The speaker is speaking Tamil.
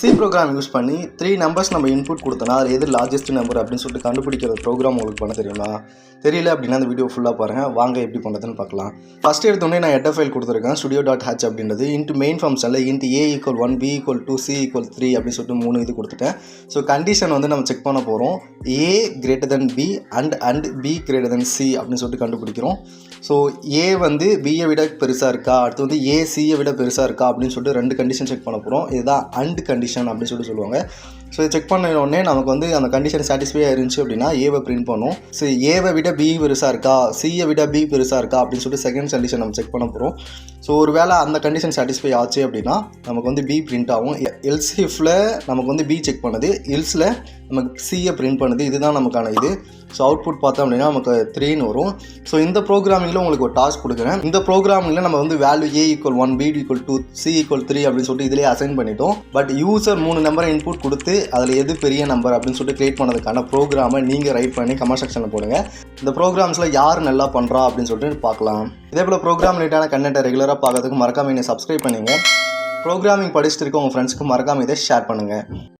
சி ப்ரோக்ராம் யூஸ் பண்ணி த்ரீ நம்பர்ஸ் நம்ம இன்புட் கொடுத்தோன்னா அதில் எது லார்ஜஸ்ட் நம்பர் அப்படின்னு சொல்லிட்டு கண்டுபிடிக்கிற ப்ரோக்ராம் உங்களுக்கு பண்ண தெரியுமா? தெரியல அப்படின்னா அந்த வீடியோ ஃபுல்லாக பாருங்கள் வாங்க எப்படி பண்ணுறதுன்னு பார்க்கலாம். ஃபஸ்ட் எடுத்தோடனே நான் எட்ட ஃபைல் கொடுத்துருக்கேன். ஸ்டுடியோ டாட் ஹச் அப்படின்றது இன்ட்டு மெயின் ஃபங்க்ஷனில் int A equal one B equal two C equal three அப்படின்னு சொல்லிட்டு மூணு இது கொடுத்துட்டேன். ஸோ கண்டிஷன் வந்து நம்ம செக் பண்ண போகிறோம் A greater than B and and B greater than C அப்படின்னு சொல்லிட்டு கண்டுபிடிக்கிறோம். ஸோ ஏ வந்து பியை விட பெருசாக இருக்கா? அடுத்து வந்து ஏ சியை விட பெருசாக இருக்கா? அப்படின்னு சொல்லிட்டு ரெண்டு கண்டிஷன் செக் பண்ண போகிறோம் இதுதான் அண்ட் கண்டிஷன் அப்படின்னு சொல்லிட்டு சொல்லுவாங்க. ஸோ இதை செக் பண்ண உடனே நமக்கு வந்து அந்த கண்டிஷன் சாட்டிஸ்ஃபை இருந்துச்சு அப்படின்னா ஏவை பிரிண்ட் பண்ணும். ஸோ ஏவை விட பி பெருசாக இருக்கா? சியை விட பி பெருசாக இருக்கா? அப்படின்னு சொல்லிட்டு செகண்ட் கண்டிஷன் நம்ம செக் பண்ண போகிறோம் ஸோ ஒரு வேளை அந்த கண்டிஷன் சாட்டிஸ்ஃபை ஆச்சு அப்படின்னா நமக்கு வந்து பி பிரிண்ட் ஆகும். எல்ஸ் இஃப்ல நமக்கு வந்து பி செக் பண்ணுது. எல்ஸில் நமக்கு சியை பிரிண்ட் பண்ணுது. இதுதான் நமக்கான இது. ஸோ அவுட்புட் பார்த்தோம் அப்படின்னா நமக்கு த்ரீன்னு வரும். ஸோ இந்த ப்ரோக்ராமிங்கில் உங்களுக்கு ஒரு டாஸ்க் கொடுக்குறேன். இந்த ப்ரோக்ராமிங்கில் நம்ம வந்து value A equal one B equal two C equal three அப்படின்னு சொல்லிட்டு இதிலே அசைன் பண்ணிட்டோம். பட் யூ யூசர் மூணு நம்பரை இன்புட் கொடுத்து அதில் எது பெரிய நம்பர் அப்படின்னு சொல்லிட்டு க்ரியேட் பண்ணதுக்கான ப்ரோக்ராமை நீங்கள் ரைட் பண்ணி கமெண்ட் செக்ஷனில் போடுங்க. இந்த ப்ரோக்ராம்ஸில் யார் நல்லா பண்ணுறா அப்படின்னு சொல்லிட்டு பார்க்கலாம். இதே போல் ப்ரோக்ராம் ரிலேட்டான கண்டென்ட்டை ரெகுலராக பார்க்கறதுக்கு மறக்காம என்னை சப்ஸ்கிரைப் பண்ணிங்க. ப்ரோக்ராமிங் படிச்சுட்டு இருக்க உங்கள் ஃப்ரெண்ட்ஸ்க்கு மறக்காம இதை ஷேர் பண்ணுங்கள்